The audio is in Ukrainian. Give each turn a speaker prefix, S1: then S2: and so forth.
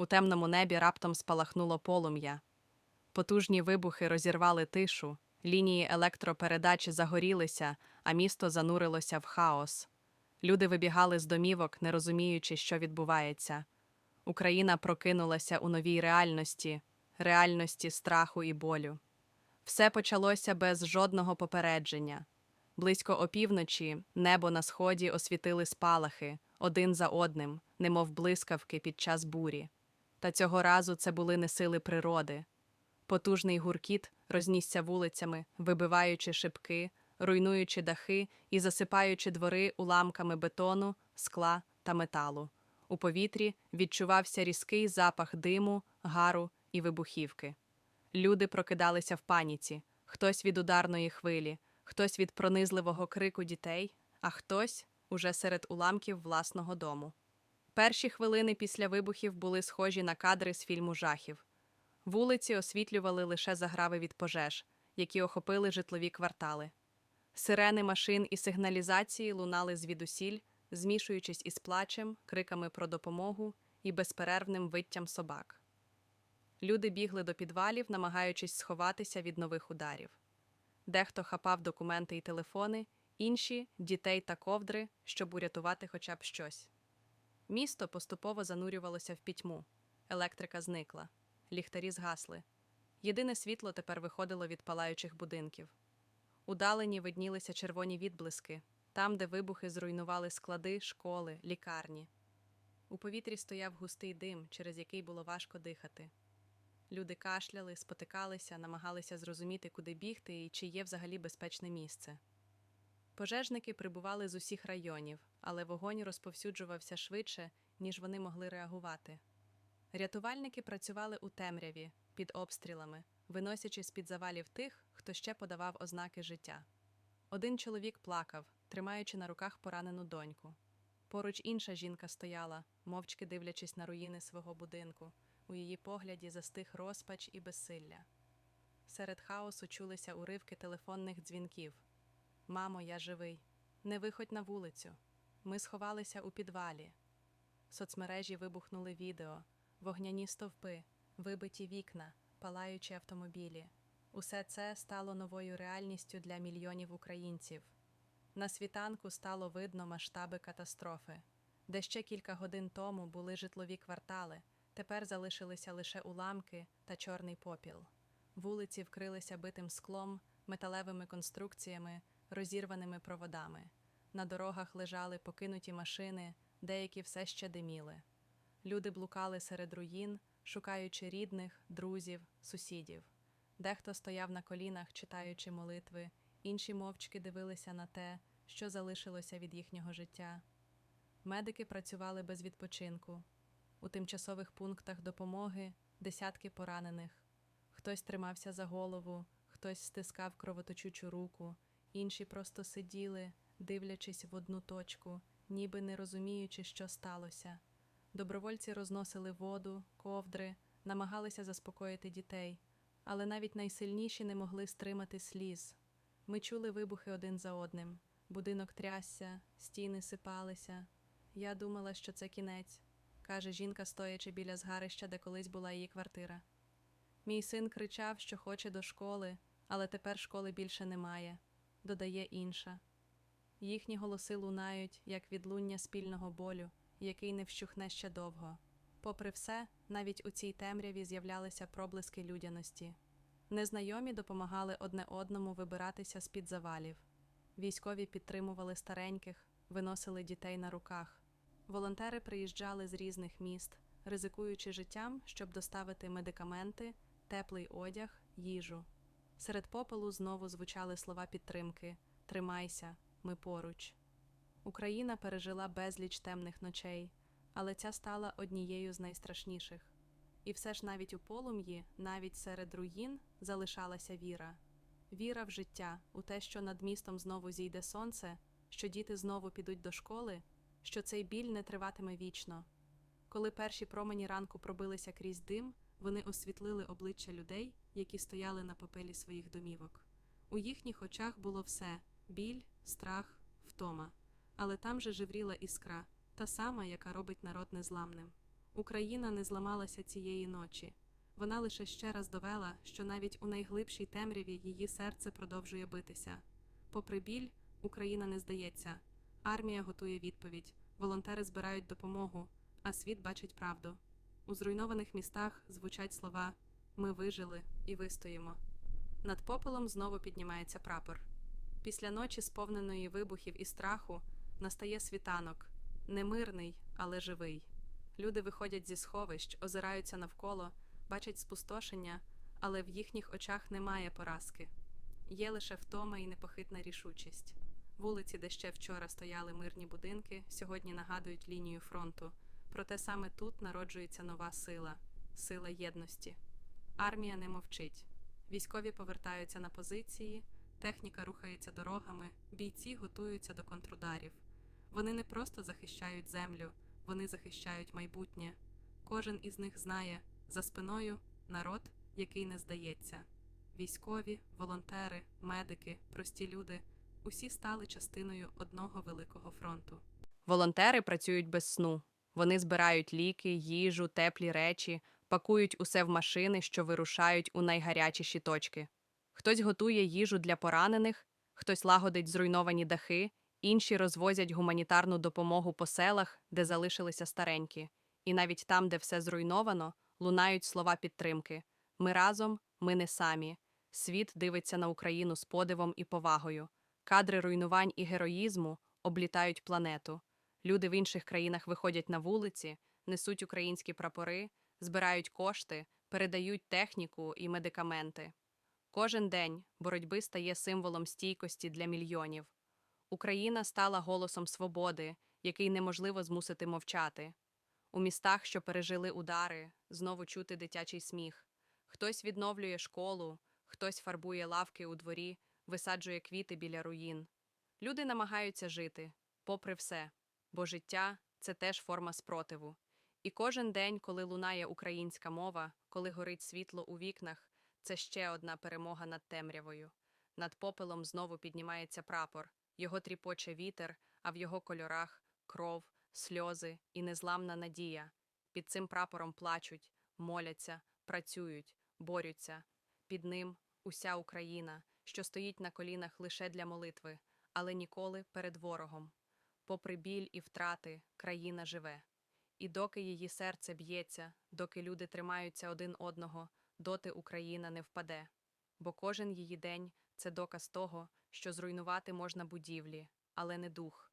S1: У темному небі раптом спалахнуло полум'я. Потужні вибухи розірвали тишу, лінії електропередачі загорілися, а місто занурилося в хаос. Люди вибігали з домівок, не розуміючи, що відбувається. Україна прокинулася у новій реальності, реальності страху і болю. Все почалося без жодного попередження. Близько опівночі небо на сході освітили спалахи один за одним, немов блискавки під час бурі. Та цього разу це були не сили природи. Потужний гуркіт рознісся вулицями, вибиваючи шибки, руйнуючи дахи і засипаючи двори уламками бетону, скла та металу. У повітрі відчувався різкий запах диму, гару і вибухівки. Люди прокидалися в паніці, хтось від ударної хвилі, хтось від пронизливого крику дітей, а хтось уже серед уламків власного дому. Перші хвилини після вибухів були схожі на кадри з фільму жахів. Вулиці освітлювали лише заграви від пожеж, які охопили житлові квартали. Сирени машин і сигналізації лунали звідусіль, змішуючись із плачем, криками про допомогу і безперервним виттям собак. Люди бігли до підвалів, намагаючись сховатися від нових ударів. Дехто хапав документи і телефони, інші дітей та ковдри, щоб урятувати хоча б щось. Місто поступово занурювалося в пітьму. Електрика зникла, ліхтарі згасли. Єдине світло тепер виходило від палаючих будинків. Удалені виднілися червоні відблиски, там, де вибухи зруйнували склади, школи, лікарні. У повітрі стояв густий дим, через який було важко дихати. Люди кашляли, спотикалися, намагалися зрозуміти, куди бігти і чи є взагалі безпечне місце. Пожежники прибували з усіх районів, але вогонь розповсюджувався швидше, ніж вони могли реагувати. Рятувальники працювали у темряві, під обстрілами, виносячи з-під завалів тих, хто ще подавав ознаки життя. Один чоловік плакав, тримаючи на руках поранену доньку. Поруч інша жінка стояла, мовчки дивлячись на руїни свого будинку. У її погляді застиг розпач і безсилля. Серед хаосу чулися уривки телефонних дзвінків. Мамо, я живий. Не виходь на вулицю. Ми сховалися у підвалі. Соцмережі вибухнули відео, вогняні стовпи, вибиті вікна, палаючі автомобілі. Усе це стало новою реальністю для мільйонів українців. На світанку стало видно масштаби катастрофи, де ще кілька годин тому були житлові квартали, тепер залишилися лише уламки та чорний попіл. Вулиці вкрилися битим склом, металевими конструкціями, розірваними проводами. На дорогах лежали покинуті машини, деякі все ще диміли. Люди блукали серед руїн, шукаючи рідних, друзів, сусідів. Дехто стояв на колінах, читаючи молитви, інші мовчки дивилися на те, що залишилося від їхнього життя. Медики працювали без відпочинку. У тимчасових пунктах допомоги десятки поранених. Хтось тримався за голову, хтось стискав кровоточучу руку, інші просто сиділи, дивлячись в одну точку, ніби не розуміючи, що сталося. Добровольці розносили воду, ковдри, намагалися заспокоїти дітей, але навіть найсильніші не могли стримати сліз. Ми чули вибухи один за одним. Будинок трясся, стіни сипалися. Я думала, що це кінець, каже жінка, стоячи біля згарища, де колись була її квартира. Мій син кричав, що хоче до школи, але тепер школи більше немає, додає інша. Їхні голоси лунають, як відлуння спільного болю, який не вщухне ще довго. Попри все, навіть у цій темряві з'являлися проблиски людяності. Незнайомі допомагали одне одному вибиратися з-під завалів. Військові підтримували стареньких, виносили дітей на руках. Волонтери приїжджали з різних міст, ризикуючи життям, щоб доставити медикаменти, теплий одяг, їжу. Серед попелу знову звучали слова підтримки Тримайся, ми поруч. Україна пережила безліч темних ночей, але ця стала однією з найстрашніших. І все ж навіть у полум'ї, навіть серед руїн, залишалася віра. Віра в життя, у те, що над містом знову зійде сонце, що діти знову підуть до школи, що цей біль не триватиме вічно. Коли перші промені ранку пробилися крізь дим, вони освітлили обличчя людей, які стояли на попелі своїх домівок. У їхніх очах було все біль, страх, втома. Але там же живріла іскра, та сама, яка робить народ незламним. Україна не зламалася цієї ночі. Вона лише ще раз довела, що навіть у найглибшій темряві її серце продовжує битися. Попри біль, Україна не здається. Армія готує відповідь, волонтери збирають допомогу, а світ бачить правду. У зруйнованих містах звучать слова Ми вижили і вистоїмо. Над попелом знову піднімається прапор. Після ночі, сповненої вибухів і страху, настає світанок немирний, але живий. Люди виходять зі сховищ, озираються навколо, бачать спустошення, але в їхніх очах немає поразки. Є лише втома і непохитна рішучість. Вулиці, де ще вчора стояли мирні будинки, сьогодні нагадують лінію фронту. Проте саме тут народжується нова сила сила єдності. Армія не мовчить. Військові повертаються на позиції, техніка рухається дорогами, бійці готуються до контрударів. Вони не просто захищають землю, вони захищають майбутнє. Кожен із них знає за спиною народ, який не здається. Військові, волонтери, медики, прості люди усі стали частиною одного великого фронту. Волонтери працюють без сну. Вони збирають ліки, їжу, теплі речі, пакують усе в машини, що вирушають у найгарячіші точки. Хтось готує їжу для поранених, хтось лагодить зруйновані дахи, інші розвозять гуманітарну допомогу по селах, де залишилися старенькі. І навіть там, де все зруйновано, лунають слова підтримки: Ми разом, ми не самі. Світ дивиться на Україну з подивом і повагою. Кадри руйнувань і героїзму облітають планету. Люди в інших країнах виходять на вулиці, несуть українські прапори, збирають кошти, передають техніку і медикаменти. Кожен день боротьби стає символом стійкості для мільйонів. Україна стала голосом свободи, який неможливо змусити мовчати. У містах, що пережили удари, знову чути дитячий сміх. Хтось відновлює школу, хтось фарбує лавки у дворі, висаджує квіти біля руїн. Люди намагаються жити, попри все, бо життя це теж форма спротиву. І кожен день, коли лунає українська мова, коли горить світло у вікнах, це ще одна перемога над темрявою. Над попелом знову піднімається прапор, його тріпоче вітер, а в його кольорах кров, сльози і незламна надія. Під цим прапором плачуть, моляться, працюють, борються. Під ним уся Україна, що стоїть на колінах лише для молитви, але ніколи перед ворогом. Попри біль і втрати, країна живе. І доки її серце б'ється, доки люди тримаються один одного, доти Україна не впаде. Бо кожен її день це доказ того, що зруйнувати можна будівлі, але не дух.